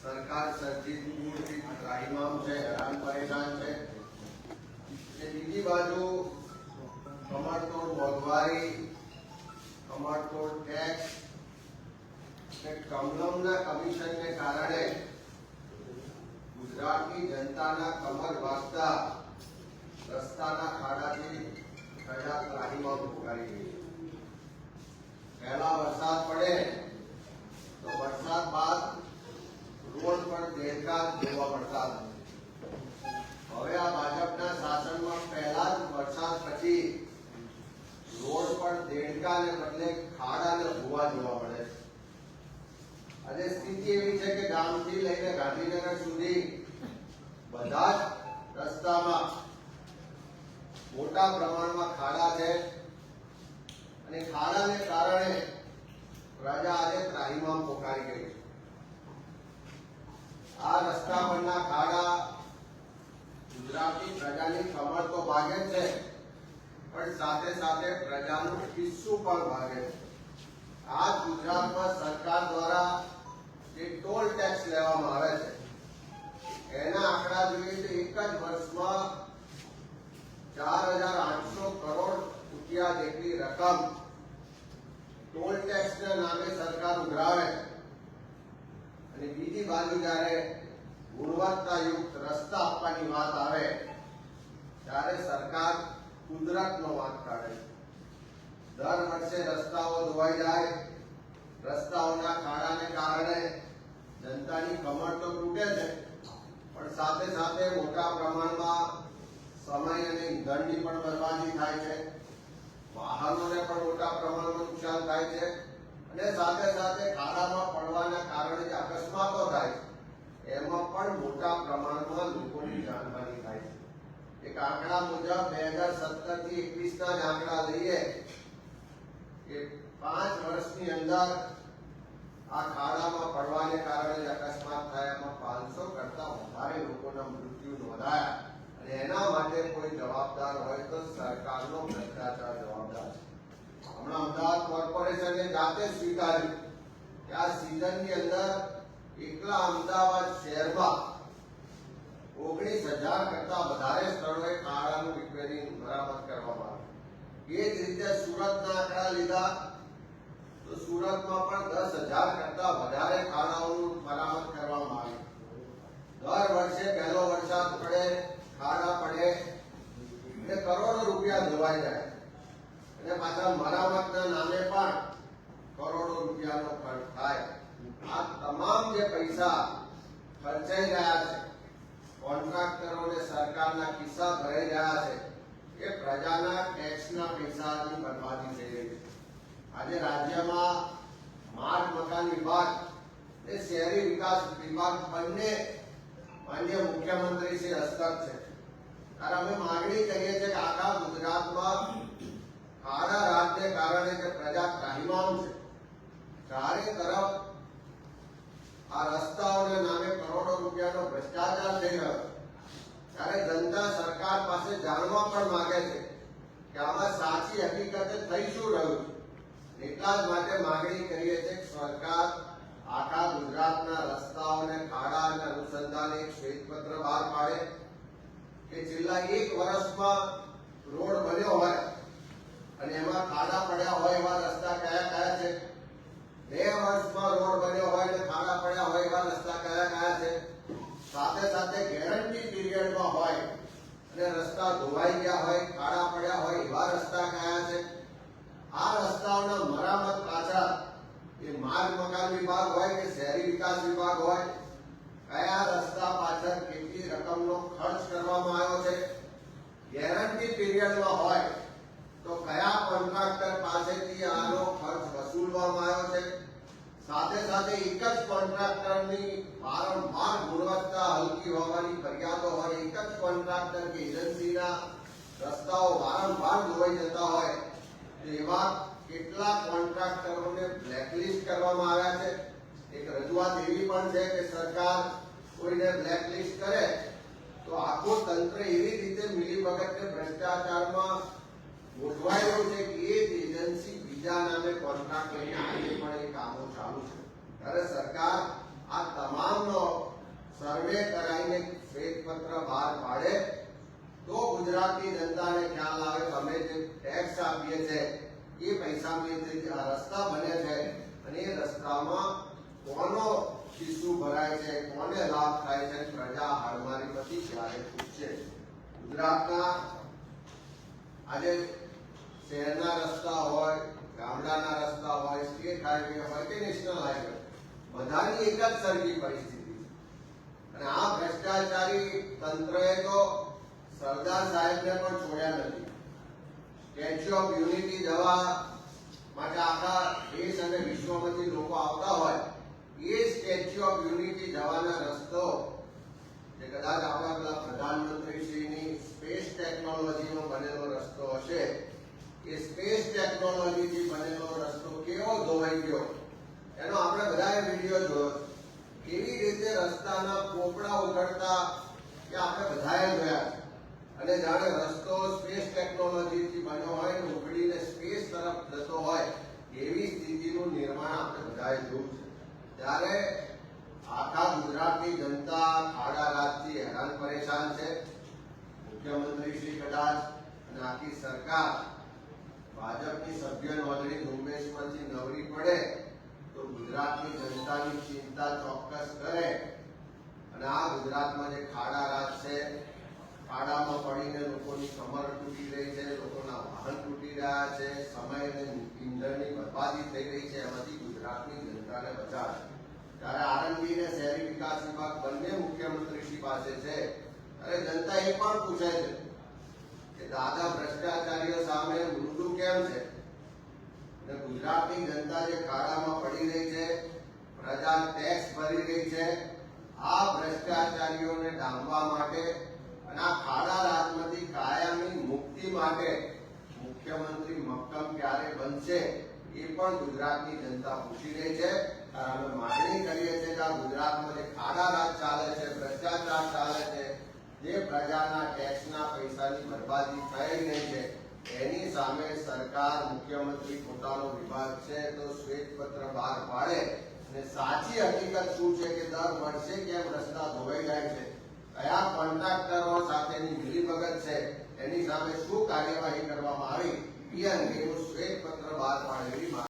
સરકાર સર્જિત ટેક્સ અને કમલમના કમિશનને કારણે જનતાના કમર વાગતા રસ્તાના ખાડાથી પ્રજા ત્રાહિમામ પુકારી પહેલા વરસાદ પડે તો વરસાદ બાદ રોડ પર દેડકા જોવા મળતા હતા હવે આ ભાજપના શાસનમાં પહેલા જ વરસાદ પછી રોડ પર દેડકાને બદલે ખાડા જોવા મળે છે. સ્થિતિ એવી છે કે ગામથી લઈને ગાંધીનગર સુધી બધા જ રસ્તામાં મોટા પ્રમાણમાં ખાડા છે. અને ખાડાને કારણે પ્રજા આજે ત્રાહીમામ પોકારી ગઈ છે. આ રસ્તા પરના ખાડા ગુજરાતની પ્રજાની કમર તો ભાગે છે, પણ સાથે સાથે પ્રજાનું કિસ્સું પણ ભાગે છે. આ ગુજરાતમાં સરકાર દ્વારા જે ટોલ ટેક્સ લેવામાં આવે છે, એના આંકડા જોઈએ તો એક જ વર્ષમાં ચાર હજાર આઠસો કરોડ રૂપિયા જેટલી રકમ ટોલ ટેક્સના નામે સરકાર ઉઘરાવે અને બીજી બાજુ જ્યારે ગુણવત્તાયુક્ત રસ્તા આપવાની વાત આવે, ત્યારે સરકાર કુદરતનો વાત કાઢે છે. વર્ષે રસ્તાઓ ધોવાઈ જાય. રસ્તાઓના ખાડાને કારણે જનતાની કમર તો તૂટે છે, પણ સાથે સાથે મોટા પ્રમાણમાં સમય અને ઈંધણની પણ બરબાદી થાય છે. વાહનોને પણ મોટા પ્રમાણમાં નુકસાન થાય છે અને સાથે સાથે ખાડામાં પડવાના કારણે જે અકસ્માતો થાય છે. એમાં પણ મોટા પ્રમાણમાં લોકોની જાનહાની થાય છે. એક આંકડા મુજબ બે હજાર સત્તરથી એકવીસ ના જ આંકડા લઈએ કે પાંચ વર્ષની અંદર આ ખાડામાં પડવાને કારણે જે અકસ્માત થયા પાંચસો કરતા વધારે લોકોના મૃત્યુ નોંધાયા. અને એના માટે કોઈ જવાબદાર હોય તો સરકારનો ભ્રષ્ટાચાર જવાબદાર છે. હમણાં અમદાવાદ કોર્પોરેશને જાતે સ્વીકાર્યું કે આ સિઝનની અંદર એકલા અમદાવાદ શહેરમાં ઓગણીસ હજાર કરતા વધારે સ્થળોએ ખાડાનું રિપેરિંગ આવ્યું એ જ રીતે સુરતના આંકડા લીધા. તો સુરતમાં પણ દસ હજાર કરતા વધારે ખાડાઓનું મરામત કરવામાં આવી. દર વર્ષે પહેલો વરસાદ પડે, ખાડા પડે, એટલે કરોડો રૂપિયા ધોવાઈ જાય. અને પાછા મરામતના નામે પણ કરોડો રૂપિયાનો ખર્ચ થાય. આ તમામ જે પૈસા ખર્ચાઈ રહ્યા છે કોન્ટ્રાક્ટરો અને સરકારના કિસ્સા ભરાઈ રહ્યા છે એ પ્રજાના ટેક્સના પૈસાની બરબાદી થઈ રહી છે આજે રાજ્યમાં માર્ગ મકાન વિભાગ અને શહેરી વિકાસ વિભાગ બંને માન્ય મુખ્યમંત્રી શ્રી હસ્તક છે. ત્યારે અમે માગણી કરીએ છીએ કે આખા ગુજરાતમાં કાળા રાજને કારણે કે પ્રજા ત્રાહિમામ છે, ચારે તરફ આ રસ્તાઓના નામે કરોડો રૂપિયાનો ભ્રષ્ટાચાર થઈ રહ્યો. ત્યારે જનતા પાસે જાણવા પણ માંગે છે કે આમાં સાચી હકીકતે થઈ શું રહ્યું છે. એટલા જ માટે માંગણી કરીએ છીએ કે સરકાર આખા ગુજરાતના રસ્તાઓને ખાડા અને અનુસંધાને એક શ્વેતપત્ર બહાર પાડે. કે છેલ્લા એક વર્ષમાં રોડ બન્યો હોય અને એમાં ખાડા પડ્યા હોય એવા રસ્તા કયા કયા છે? બે વર્ષમાં રોડ બન્યો હોય અને ખાડા પડ્યા હોય એવા રસ્તા કયા કયા છે? સાથે સાથે ગેરંટી અને રસ્તા ધોવાઈ ગયા હોય, ખાડા પડ્યા હોય, એવા રસ્તા કયા છે? આ રસ્તાઓના મરામત પાછળ એ માર્ગ મકાન વિભાગ હોય કે શહેરી વિકાસ વિભાગ હોય, કયા રસ્તા પાછળ કેટલી રકમનો ખર્ચ કરવામાં આવ્યો છે? ગેરંટી પીરિયડમાં હોય તો કયા કોન્ટ્રાક્ટર પાસેથી આનો ખર્ચ વસૂલવામાં આવ્યો છે? સાથે સાથે એક જ કોન્ટ્રાક્ટરની વારંવાર ગુણવત્તા હલકી હોવાની ફરિયાદો હોય, એક જ કોન્ટ્રાક્ટર કે એજન્સીના રસ્તાઓ વારંવાર ધોવાઈ જતા હોય તેવા કેટલા કોન્ટ્રાક્ટરોને બ્લેકલિસ્ટ કરવામાં આવ્યા છે? એક રજૂઆત એવી પણ છે કે સરકાર કોઈને બ્લેકલિસ્ટ કરે, તો આખું તંત્ર એવી રીતે મિલીભગત કે ભ્રષ્ટાચારમાં ગોઠવાયેલું છે કે એ જ એજન્સી બીજા નામે કોન્ટ્રાક્ટ લઈને આજે પણ એ કામો ચાલુ છે. ત્યારે સરકાર આ તમામનો સર્વે કરાવીને શ્વેતપત્ર બહાર પાડે, તો ગુજરાતની જનતાને ખ્યાલ આવે કે અમે જે ટેક્સ આપીએ છીએ એ પૈસામાંથી જે રસ્તા બને છે અને એ રસ્તામાં કોનો ખિસ્સું ભરાય છે, કોને લાભ થાય છે, પ્રજા હાડમારી પછી ક્યારે છે ગુજરાતના આજે શહેરના રસ્તા હોય ગામડાના રસ્તા હોય, સ્ટેટ હાઈવે હોય કે નેશનલ હાઈવે બધાની એક જ સરખી પરિસ્થિતિ છે. અને આ ભ્રષ્ટાચારી તંત્રએ તો સરદાર સાહેબને પણ છોડ્યા નથી. સ્ટેચ્યુ ઓફ યુનિટી જવા માટે આખા દેશ અને વિશ્વમાંથી લોકો આવતા હોય, એ સ્ટેચ્યુ ઓફ યુનિટી જવાના રસ્તો જે કદાચ આપણા પેલા પ્રધાનમંત્રી શ્રીની સ્પેસ ટેકનોલોજીનો બનેલો રસ્તો હશે એ સ્પેસ ટેકનોલોજીથી બનેલો રસ્તો કેવો ધોવાઈ ગયો? એનો આપણે બધાએ વીડિયો જોયો કેવી રીતે રસ્તાના પોપડા ઉઘડતા કે આપણે બધાએ જોયા અને જાણે રસ્તો સ્પેસ ટેકનોલોજીથી બન્યો હોય ને ઉઘડીને સ્પેસ તરફ જતો હોય, એવી સ્થિતિનું નિર્માણ આપણે બધાએ જોયું છે. ત્યારે આખા ગુજરાતની જનતા ખાડા રાજથી હેરાન પરેશાન છે. મુખ્યમંત્રી શ્રી કદાચ અને આખી સરકાર ભાજપની સભ્ય નોંધણી ઝુંબેશમાંથી નવરી પડે તો ગુજરાતની જનતાની ચિંતા ચોક્કસ કરે. અને આ ગુજરાતમાં જે ખાડા રાજ છે, ખાડામાં પડીને લોકોની કમર તૂટી રહી છે, લોકોના વાહન તૂટી રહ્યા છે, સમય અને ઇંધણની બરબાદી થઈ રહી છે, એમાંથી ગુજરાતની જનતાને બચાવે. ત્યારે આરંભી ને શહેરી વિકાસ વિભાગ બંને મુખ્યમંત્રી શ્રી પાસે છે અને જનતા એ પણ પૂછે છે દાદા ભ્રષ્ટાચારીઓ સામે મૃદુ કેમ છે? અને ગુજરાતની જનતા જે કાળામાં પડી રહી છે, પ્રજા ટેક્સ ભરી રહી છે, આ ભ્રષ્ટાચારીઓને ડામવા માટે અને આ કાળા રાજમાંથી કાયમી મુક્તિ માટે મુખ્યમંત્રી મક્કમ ક્યારે બનશે એ પણ ગુજરાતની જનતા પૂછી રહી છે. કારણ અમે માગણી કરીએ છીએ કે આ ગુજરાતમાં જે ખાડા રાજ ચાલે છે જે પ્રજાના ટેક્સના પૈસાની બરબાદી થઈ રહી છે, એની સામે સરકાર, મુખ્યમંત્રી પોતાનો વિભાગ છે, તો શ્વેતપત્ર બહાર પાડે અને સાચી હકીકત શું છે કે દર વર્ષે કેમ રસ્તા ધોવાઈ જાય છે? કયા કોન્ટ્રાક્ટરો સાથેની મિલીભગત છે? એની સામે શું કાર્યવાહી કરવામાં આવી? એ અંગેનું શ્વેતપત્ર બહાર પાડેલી